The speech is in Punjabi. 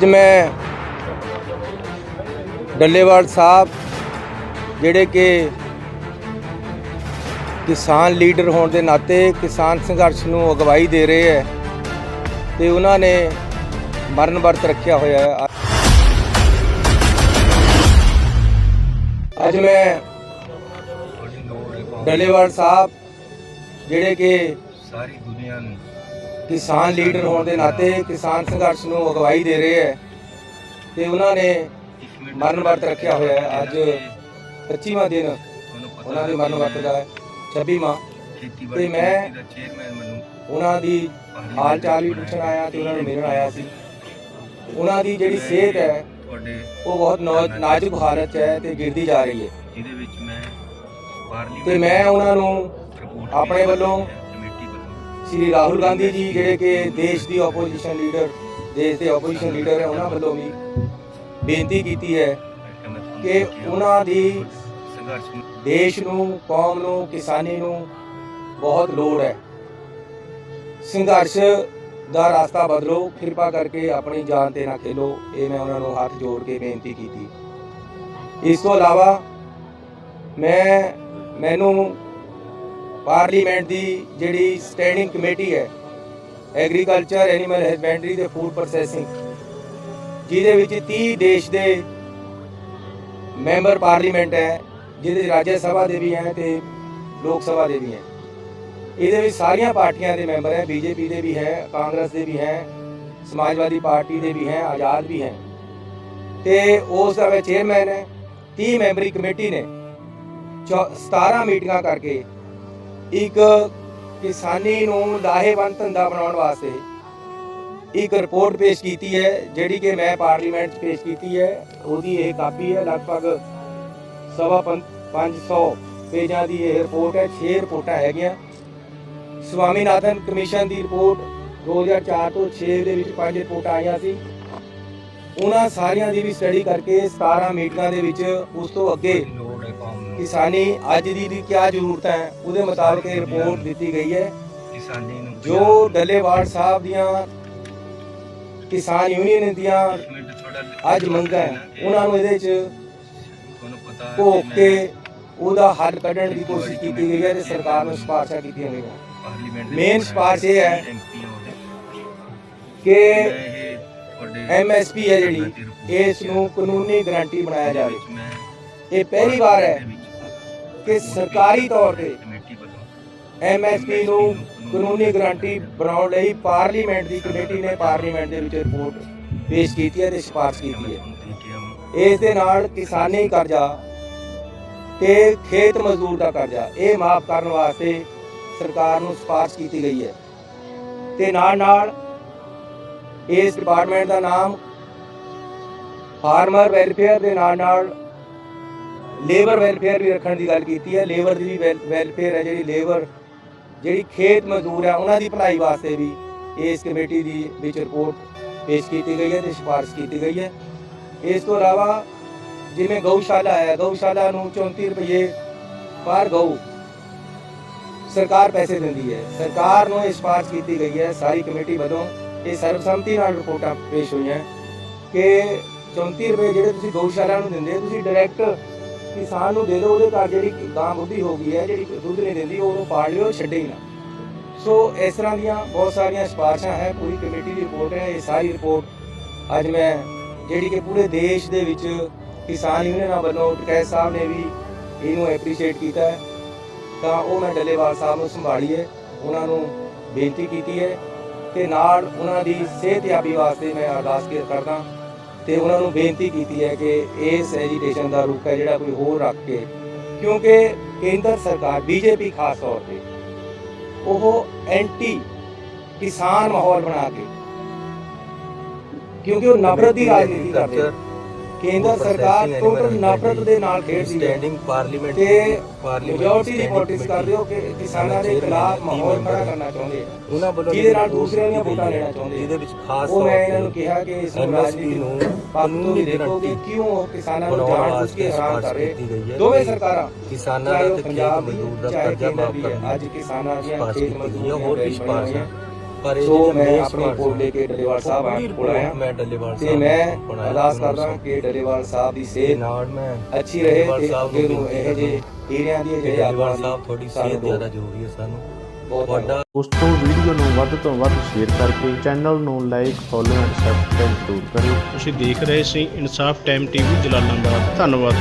ਅੱਜ ਮੈਂ ਡੱਲੇਵਾਲ ਸਾਹਿਬ, ਜਿਹੜੇ ਕਿ ਕਿਸਾਨ ਲੀਡਰ ਹੋਣ ਦੇ ਨਾਤੇ ਕਿਸਾਨ ਸੰਘਰਸ਼ ਨੂੰ ਅਗਵਾਈ ਦੇ ਰਹੇ ਹੈ ਤੇ ਉਹਨਾਂ ਨੇ ਮਰਨ ਵਰਤ ਰੱਖਿਆ ਹੋਇਆ ਹੈ। ਅੱਜ ਮੈਂ ਡੱਲੇਵਾਲ ਸਾਹਿਬ, ਜਿਹੜੇ ਕਿ ਸਾਰੀ ਦੁਨੀਆ ਨੂੰ ਕਿਸਾਨ ਲੀਡਰ ਹੋਣ ਦੇ ਨਾਤੇ ਕਿਸਾਨ ਸੰਘਰਸ਼ ਨੂੰ ਅਗਵਾਈ ਦੇ ਰਹੇ ਹੈ ਤੇ ਉਹਨਾਂ ਨੇ ਮਰਨ ਵਰਤ ਰੱਖਿਆ ਹੋਇਆ ਹੈ। ਅੱਜ 25ਵਾਂ ਦਿਨ ਉਹਨਾਂ ਦੇ ਮਰਨ ਵਰਤ ਦਾ ਹੈ 26ਵਾਂ ਖੇਤੀਬਾੜੀ ਤੇ ਮੈਂ ਮੈਨੂੰ ਉਹਨਾਂ ਦੀ ਹਾਲ ਚਾਲ ਵੀ ਪੁੱਛਣ ਆਇਆ ਤੇ ਉਹਨਾਂ ਨੂੰ ਮਿਲਣ ਆਇਆ ਸੀ। ਉਹਨਾਂ ਦੀ ਜਿਹੜੀ ਸਿਹਤ ਹੈ ਉਹ ਬਹੁਤ ਨਾਜ਼ੁਕ ਹਾਲਤ ਹੈ ਤੇ ਗਿਰਦੀ ਜਾ ਰਹੀ ਹੈ। ਜਿਹਦੇ ਵਿੱਚ ਮੈਂ ਤੇ ਮੈਂ ਉਹਨਾਂ ਨੂੰ ਆਪਣੇ ਵੱਲੋਂ ਸ੍ਰੀ ਰਾਹੁਲ ਗਾਂਧੀ ਜੀ ਜਿਹੜੇ ਕਿ ਦੇਸ਼ ਦੀ ਆਪੋਜੀਸ਼ਨ ਲੀਡਰ ਦੇਸ਼ ਦੇ ਆਪੋਜੀਸ਼ਨ ਲੀਡਰ ਹੈ, ਉਹਨਾਂ ਵੱਲੋਂ ਵੀ ਬੇਨਤੀ ਕੀਤੀ ਹੈ ਕਿ ਉਹਨਾਂ ਦੀ ਸੰਘਰਸ਼ ਦੇਸ਼ ਨੂੰ, ਕੌਮ ਨੂੰ, ਕਿਸਾਨੀ ਨੂੰ ਬਹੁਤ ਲੋੜ ਹੈ। ਸੰਘਰਸ਼ ਦਾ ਰਸਤਾ ਬਦਲੋ, ਕਿਰਪਾ ਕਰਕੇ ਆਪਣੀ ਜਾਨ ਤੇ ਨਾ ਖੇਲੋ, ਇਹ ਮੈਂ ਉਹਨਾਂ ਨੂੰ ਹੱਥ ਜੋੜ ਕੇ ਬੇਨਤੀ ਕੀਤੀ। ਇਸ ਤੋਂ ਇਲਾਵਾ ਮੈਂ, ਮੈਨੂੰ ਪਾਰਲੀਮੈਂਟ ਦੀ ਜਿਹੜੀ ਸਟੈਂਡਿੰਗ ਕਮੇਟੀ ਹੈ, ਐਗਰੀਕਲਚਰ ਐਨੀਮਲ ਹਸਬੈਂਡਰੀ ਤੇ ਫੂਡ ਪ੍ਰੋਸੈਸਿੰਗ, ਜਿਹਦੇ ਵਿੱਚ 30 ਦੇਸ਼ ਦੇ ਮੈਂਬਰ ਪਾਰਲੀਮੈਂਟ ਹੈ, ਜਿਹਦੇ ਰਾਜ ਸਭਾ ਦੇ ਵੀ ਹੈ ਤੇ ਲੋਕ ਸਭਾ ਦੇ ਵੀ ਹੈ। ਇਹਦੇ ਵਿੱਚ ਸਾਰੀਆਂ ਪਾਰਟੀਆਂ ਦੇ ਮੈਂਬਰ ਹੈ, ਬੀਜੇਪੀ ਦੇ ਵੀ ਹੈ, ਕਾਂਗਰਸ ਦੇ ਵੀ ਹੈ, ਸਮਾਜਵਾਦੀ ਪਾਰਟੀ ਦੇ ਵੀ ਹੈ, ਆਜ਼ਾਦ ਵੀ ਹੈ। ਤੇ ਉਸ ਦਾ ਚੇਅਰਮੈਨ ਹੈ 30 ਮੈਂਬਰੀ ਕਮੇਟੀ ਨੇ, ਚੌ- 17 ਮੀਟਿੰਗਾਂ ਕਰਕੇ ਇੱਕ ਕਿਸਾਨੀ ਨੂੰ ਲਾਹੇਵੰਦ ਧੰਦਾ ਬਣਾਉਣ ਵਾਸਤੇ ਇੱਕ ਰਿਪੋਰਟ ਪੇਸ਼ ਕੀਤੀ ਹੈ, ਜਿਹੜੀ ਕਿ ਮੈਂ ਪਾਰਲੀਮੈਂਟ 'ਚ ਪੇਸ਼ ਕੀਤੀ ਹੈ। ਉਹਦੀ ਇਹ ਕਾਪੀ ਹੈ, ਲਗਭਗ ਸਵਾ ਪੰ- 500 ਪੇਜਾਂ ਦੀ ਇਹ ਰਿਪੋਰਟ ਹੈ 6 ਰਿਪੋਰਟਾਂ ਹੈਗੀਆਂ। ਸਵਾਮੀਨਾਥਨ ਕਮਿਸ਼ਨ ਦੀ ਰਿਪੋਰਟ 2004 ਤੋਂ 6 ਦੇ ਵਿੱਚ ਪੰਜ ਰਿਪੋਰਟਾਂ ਆਈਆਂ ਸੀ। ਉਹਨਾਂ ਸਾਰੀਆਂ ਦੀ ਵੀ ਸਟੱਡੀ ਕਰਕੇ 17 ਮੀਟਿੰਗਾਂ ਦੇ ਵਿੱਚ ਉਸ ਤੋਂ ਅੱਗੇ ਕਿਸਾਨੀ ਅੱਜ ਦੀ ਦੀ ਕੀ ਜ਼ਰੂਰਤ ਹੈ ਉਹਦੇ ਮੁਤਾਬਕ ਇਹ ਰਿਪੋਰਟ ਦਿੱਤੀ ਗਈ ਹੈ। ਕਿਸਾਨੀ ਨੂੰ ਜੋ ਡੱਲੇਵਾਲ ਸਾਹਿਬ ਦੀਆਂ ਕਿਸਾਨ ਯੂਨੀਅਨ ਦੀਆਂ ਅੱਜ ਮੰਗਾਂ ਹੈ ਉਹਨਾਂ ਨੂੰ ਇਹਦੇ 'ਚ ਭੋਗ ਕਿ ਉਹਦਾ ਹੱਲ ਕੱਢਣ ਦੀ ਕੋਸ਼ਿਸ਼ ਕੀਤੀ ਗਈ ਹੈ ਤੇ ਸਰਕਾਰ ਨੂੰ ਸਿਫਾਰਸ਼ਾਂ ਕੀਤੀਆਂ ਗਈਆਂ। ਮੇਨ ਸਿਫਾਰਿਸ਼ ਇਹ ਹੈ। ਕਿ ਐਮਐਸਪੀ ਹੈ ਜਿਹੜੀ, ਇਸ ਨੂੰ ਕਾਨੂੰਨੀ ਗਾਰੰਟੀ ਬਣਾਇਆ ਜਾਵੇ। ਇਹ ਪਹਿਲੀ ਵਾਰ ਹੈ ਕਿ ਸਰਕਾਰੀ ਤੌਰ ਤੇ ਕਮੇਟੀ ਵੱਲੋਂ ਐਮਐਸਪੀ ਨੂੰ ਕਾਨੂੰਨੀ ਗਾਰੰਟੀ ਬਣਾਉਣ ਲਈ ਪਾਰਲੀਮੈਂਟ ਦੀ ਕਮੇਟੀ ਨੇ ਪਾਰਲੀਮੈਂਟ ਦੇ ਵਿੱਚ ਰਿਪੋਰਟ ਪੇਸ਼ ਕੀਤੀ ਹੈ ਤੇ ਸਿਫਾਰਸ਼ ਕੀਤੀ ਹੈ। ਇਸ ਦੇ ਨਾਲ ਕਿਸਾਨੀ ਕਰਜ਼ਾ ਤੇ ਖੇਤ ਮਜ਼ਦੂਰ ਦਾ ਕਰਜ਼ਾ, ਇਹ ਮਾਫ ਕਰਨ ਵਾਸਤੇ ਸਰਕਾਰ ਨੂੰ ਸਿਫਾਰਸ਼ ਕੀਤੀ ਗਈ ਹੈ। ਤੇ ਨਾਲ ਨਾਲ ਇਸ ਡਿਪਾਰਟਮੈਂਟ ਦਾ ਨਾਮ ਫਾਰਮਰ ਵੈਲਫੇਅਰ ਦੇ ਨਾਲ ਨਾਲ ਲੇਬਰ ਵੈਲਫੇਅਰ ਵੀ ਰੱਖਣ ਦੀ ਗੱਲ ਕੀਤੀ ਹੈ। ਲੇਬਰ ਦੀ ਵੀ ਵੈਲਫੇਅਰ ਹੈ ਜਿਹੜੀ ਲੇਬਰ ਜਿਹੜੀ ਖੇਤ ਮਜ਼ਦੂਰ ਹੈ, ਉਹਨਾਂ ਦੀ ਭਲਾਈ ਵਾਸਤੇ ਵੀ ਇਸ ਕਮੇਟੀ ਦੀ ਵਿੱਚ ਰਿਪੋਰਟ ਪੇਸ਼ ਕੀਤੀ ਗਈ ਹੈ ਤੇ ਸਿਫਾਰਸ਼ ਕੀਤੀ ਗਈ ਹੈ। ਇਸ ਤੋਂ ਇਲਾਵਾ ਜਿਵੇਂ ਗਊਸ਼ਾਲਾ ਹੈ, ਗਊਸ਼ਾਲਾ ਨੂੰ 34 ਰੁਪਏ ਪਰ ਗਊ ਸਰਕਾਰ ਪੈਸੇ ਦਿੰਦੀ ਹੈ। ਸਰਕਾਰ ਨੂੰ ਇਹ ਸਿਫਾਰਸ਼ ਕੀਤੀ ਗਈ ਹੈ, ਸਾਰੀ ਕਮੇਟੀ ਵੱਲੋਂ ਇਹ ਸਰਬਸੰਮਤੀ ਨਾਲ ਰਿਪੋਰਟਾਂ ਪੇਸ਼ ਹੋਈਆਂ ਕਿ 34 ਰੁਪਏ ਜਿਹੜੇ ਤੁਸੀਂ ਗਊਸ਼ਾਲਾ ਨੂੰ ਦਿੰਦੇ ਹੋ, ਤੁਸੀਂ ਡਾਇਰੈਕਟ ਕਿਸਾਨ ਨੂੰ ਦੇ ਦਿਓ ਉਹਦੇ ਘਰ ਜਿਹੜੀ ਗਾਂ ਬੁੱਧੀ ਹੋ ਗਈ ਹੈ ਜਿਹੜੀ ਦੁੱਧ ਨਹੀਂ ਦਿੰਦੀ ਉਹਨੂੰ ਪਾੜ ਲਿਓ ਛੱਡੇ ਹੀ ਨਾ। ਸੋ ਇਸ ਤਰ੍ਹਾਂ ਦੀਆਂ ਬਹੁਤ ਸਾਰੀਆਂ ਸਿਫਾਰਸ਼ਾਂ ਹੈ ਪੂਰੀ ਕਮੇਟੀ ਦੀ ਰਿਪੋਰਟ ਹੈ ਇਹ ਸਾਰੀ ਰਿਪੋਰਟ ਅੱਜ ਮੈਂ ਜਿਹੜੀ ਕਿ ਪੂਰੇ ਦੇਸ਼ ਦੇ ਵਿੱਚ ਕਿਸਾਨ ਯੂਨੀਅਨਾਂ ਵੱਲੋਂ ਟਕੈਤ ਸਾਹਿਬ ਨੇ ਵੀ ਇਹਨੂੰ ਐਪਰੀਸ਼ੀਏਟ ਕੀਤਾ ਤਾਂ ਉਹ ਮੈਂ ਡੱਲੇਵਾਲ ਸਾਹਿਬ ਨੂੰ ਸੰਭਾਲੀ ਹੈ ਉਹਨਾਂ ਨੂੰ ਬੇਨਤੀ ਕੀਤੀ ਹੈ। ਤੇ ਨਾਲ ਉਹਨਾਂ ਦੀ ਸਿਹਤਯਾਬੀ ਵਾਸਤੇ ਮੈਂ ਅਰਦਾਸ ਕਰਦਾ ਤੇ ਉਹਨਾਂ ਨੂੰ ਬੇਨਤੀ ਕੀਤੀ ਹੈ ਕਿ ਇਸ ਐਜੀਟੇਸ਼ਨ ਦਾ ਰੁਖ ਹੈ ਜਿਹੜਾ ਕੋਈ ਹੋਰ ਰੱਖ ਕੇ ਕਿਉਂਕਿ ਕੇਂਦਰ ਸਰਕਾਰ ਬੀਜੇਪੀ ਖਾਸ ਤੌਰ ਤੇ ਉਹ ਐਂਟੀ ਕਿਸਾਨ ਮਾਹੌਲ ਬਣਾ ਕੇ ਕਿਉਂਕਿ ਉਹ ਨਫ਼ਰਤ ਦੀ ਰਾਜਨੀਤੀ ਕਰਦੇ। ਕੇਂਦਰ ਸਰਕਾਰ ਟੋਟਲ ਨਫ਼ਰਤ ਦੇ ਨਾਲ ਖੇਡਦੀ ਹੈ ਸਟੈਂਡਿੰਗ ਪਾਰਲੀਮੈਂਟ ਤੇ ਮੈਜੋਰਟੀ ਦੀ ਪੋਲਿਟਿਕਸ ਕਰਦੇ ਹੋ ਕਿ ਕਿਸਾਨਾਂ ਦੇ ਖਿਲਾਫ ਮਾਹੌਲ ਖੜਾ ਕਰਨਾ ਚਾਹੁੰਦੇ ਉਹਨਾਂ ਵੱਲੋਂ ਜਿਹਦੇ ਨਾਲ ਦੂਸਰਿਆਂ ਦੀਆਂ ਵੋਟਾਂ ਲੈਣਾ ਚਾਹੁੰਦੇ। ਜਿਹਦੇ ਵਿੱਚ ਖਾਸ ਤੌਰ ਇਹਨਾਂ ਨੂੰ ਤੇ ਕਿਹਾ ਕਿ ਇਸ ਰਾਜਨੀਤੀ ਨੂੰ ਤੋਂ ਕਾਨੂੰਨੀ ਵੀ ਦੇਖੋ ਕਿ ਗਾਰੰਟੀ ਕਿਉਂ ਉਹ ਕਿਸਾਨਾਂ ਨੂੰ ਬਣਾਉਣ ਜਾਣ ਬੁੱਝ ਵਾਸਤੇ ਕੇ ਹੈਰਾਨ ਕਰ ਰਹੇ ਦੋਵੇਂ ਸਰਕਾਰਾਂ ਕਿਸਾਨਾਂ ਦਾ ਤੇ ਖੇਤ ਮਜ਼ਦੂਰ ਦਾ ਕਰਜ਼ਾ ਮਾਫ ਦੀ ਹੈ। ਕਰਨ ਅੱਜ ਕਿਸਾਨਾਂ ਦੀਆਂ ਖੇਤ ਕੀਤੀ ਗਈ ਮਜ਼ਦੂਰ ਹੈ ਹੋਰ ਵੀ ਸਿਫਾਰਿਸ਼ਾਂ ਪਰ ਇਹ ਸੋ ਮੈਂ ਆਪਣੀ ਰਿਪੋਰਟ ਲੈ ਕੇ ਡੱਲੇਵਾਲ ਸਾਹਿਬ ਆ ਕੋਲ ਆਇਆ। ਮੈਂ ਡੱਲੇਵਾਲ ਤੇ ਸਾਹਿਬ ਮੈਂ ਨੂੰ ਬਣਾਇਆ, ਅਰਦਾਸ ਕਰਦਾ ਕਿ ਡੱਲੇਵਾਲ ਸਾਹਿਬ ਦੀ ਤੇ ਸਿਹਤ ਨਾਲ ਮੈਂ ਅੱਛੀ ਰਹੇ ਡੱਲੇਵਾਲ ਤੇ ਇਹ ਜੇ ਹੀਰਿਆਂ ਦੀ ਜਿਹੜੇ ਡੱਲੇਵਾਲ ਸਾਹਿਬ ਥੋੜੀ ਸਾਨੂੰ ਸਿਹਤ। ਜ਼ਿਆਦਾ ਜ਼ਰੂਰੀ ਹੈ ਸਾਨੂੰ। ਤੁਹਾਡਾ ਉਸ ਤੋਂ ਵੀਡੀਓ ਨੂੰ ਵੱਧ ਤੋਂ ਵੱਧ ਸ਼ੇਅਰ ਕਰਕੇ ਚੈਨਲ ਨੂੰ ਲਾਈਕ ਫੋਲੋ ਐਂਡ ਸਬਸਕ੍ਰਾਈਬ ਜ਼ਰੂਰ ਕਰਿਓ। ਤੁਸੀਂ ਦੇਖ ਰਹੇ ਸੀ ਇਨਸਾਫ ਟਾਈਮ ਟੀਵੀ ਜਲਾਲਾਬਾਦ। ਧੰਨਵਾਦ